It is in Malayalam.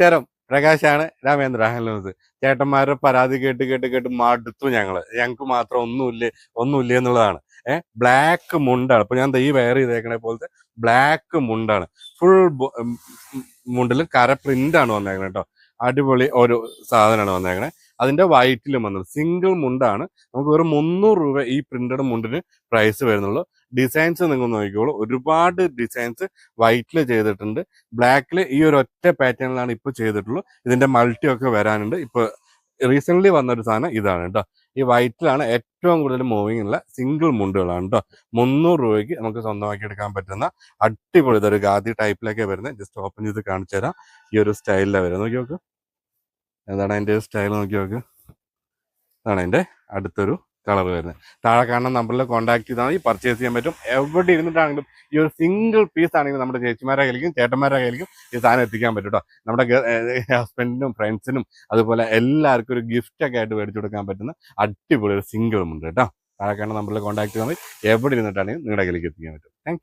നമസ്കാരം. പ്രകാശാണ് രാമേന്ദ്ര ഹലോസ് ചേട്ടന്മാരുടെ പരാതി കേട്ട് കേട്ട് കേട്ട് മടുത്തു ഞങ്ങൾ. ഞങ്ങൾക്ക് മാത്രം ഒന്നുമില്ല ഒന്നുമില്ല എന്നുള്ളതാണ്. ഏഹ് ബ്ലാക്ക് മുണ്ടാണ്. ഇപ്പൊ ഞാൻ ദൈ വെയർ ചെയ്തേക്കണ പോലത്തെ ബ്ലാക്ക് മുണ്ടാണ്. ഫുൾ മുണ്ടിലും കര പ്രിന്റ് ആണ് വന്നേക്കണേ കേട്ടോ അടിപൊളി ഒരു സാധനമാണ് വന്നേക്കണേ. അതിന്റെ വൈറ്റിലും വന്നത്. സിംഗിൾ മുണ്ടാണ്. നമുക്ക് വെറും മുന്നൂറ് രൂപ ഈ പ്രിന്റഡ് മുണ്ടിന് പ്രൈസ് വരുന്നുള്ളൂ. ഡിസൈൻസ് നിങ്ങൾ നോക്കിക്കോളൂ. ഒരുപാട് ഡിസൈൻസ് വൈറ്റിൽ ചെയ്തിട്ടുണ്ട്. ബ്ലാക്കിൽ ഈ ഒരു ഒറ്റ പാറ്റേണിലാണ് ഇപ്പൊ ചെയ്തിട്ടുള്ളൂ. ഇതിന്റെ മൾട്ടി ഒക്കെ വരാനുണ്ട്. ഇപ്പൊ റീസെന്റ്ലി വന്ന ഒരു സാധനം ഇതാണ് കേട്ടോ ഈ വൈറ്റിലാണ് ഏറ്റവും കൂടുതൽ മൂവിങ് ഉള്ള സിംഗിൾ മുണ്ടുകളാണ് കേട്ടോ മുന്നൂറ് രൂപയ്ക്ക് നമുക്ക് സ്വന്തമാക്കി എടുക്കാൻ പറ്റുന്ന അടിപൊളി ഇതൊരു ഗാദി ടൈപ്പിലൊക്കെ വരുന്നത്. ജസ്റ്റ് ഓപ്പൺ ചെയ്ത് കാണിച്ചു തരാം ഈ ഒരു സ്റ്റൈലിലാണ് വരുന്നത്. നോക്കി നോക്ക് എന്താണ് അതിന്റെ സ്റ്റൈൽ നോക്കി നോക്ക്. അതാണ് അതിന്റെ അടുത്തൊരു കളർ വരുന്നത്. താഴെ കാണുന്ന നമ്പറിൽ കോൺടാക്ട് ചെയ്താൽ ഈ പർച്ചേസ് ചെയ്യാൻ പറ്റും. എവിടെ ഇരുന്നിട്ടാണെങ്കിലും ഈ ഒരു സിംഗിൾ പീസ് ആണെങ്കിലും നമ്മുടെ ചേച്ചിമാരെ കയ്യിലേക്കും ചേട്ടന്മാരെ കയ്യിലേക്കും ഈ സാധനം എത്തിക്കാൻ പറ്റും കേട്ടോ നമ്മുടെ ഹസ്ബൻഡിനും ഫ്രണ്ട്സിനും അതുപോലെ എല്ലാവർക്കും ഒരു ഗിഫ്റ്റ് ഒക്കെ ആയിട്ട് മേടിച്ചു കൊടുക്കാൻ പറ്റുന്ന അടിപൊളി ഒരു സിംഗിൾ ഉണ്ട് കേട്ടോ താഴെ കാണുന്ന നമ്പറിൽ കോൺടാക്ട് ചെയ്താൽ മതി. എവിടെ ഇരുന്നിട്ടാണെങ്കിലും നിങ്ങളുടെ കയ്യിലേക്ക് എത്തിക്കാൻ പറ്റും. താങ്ക്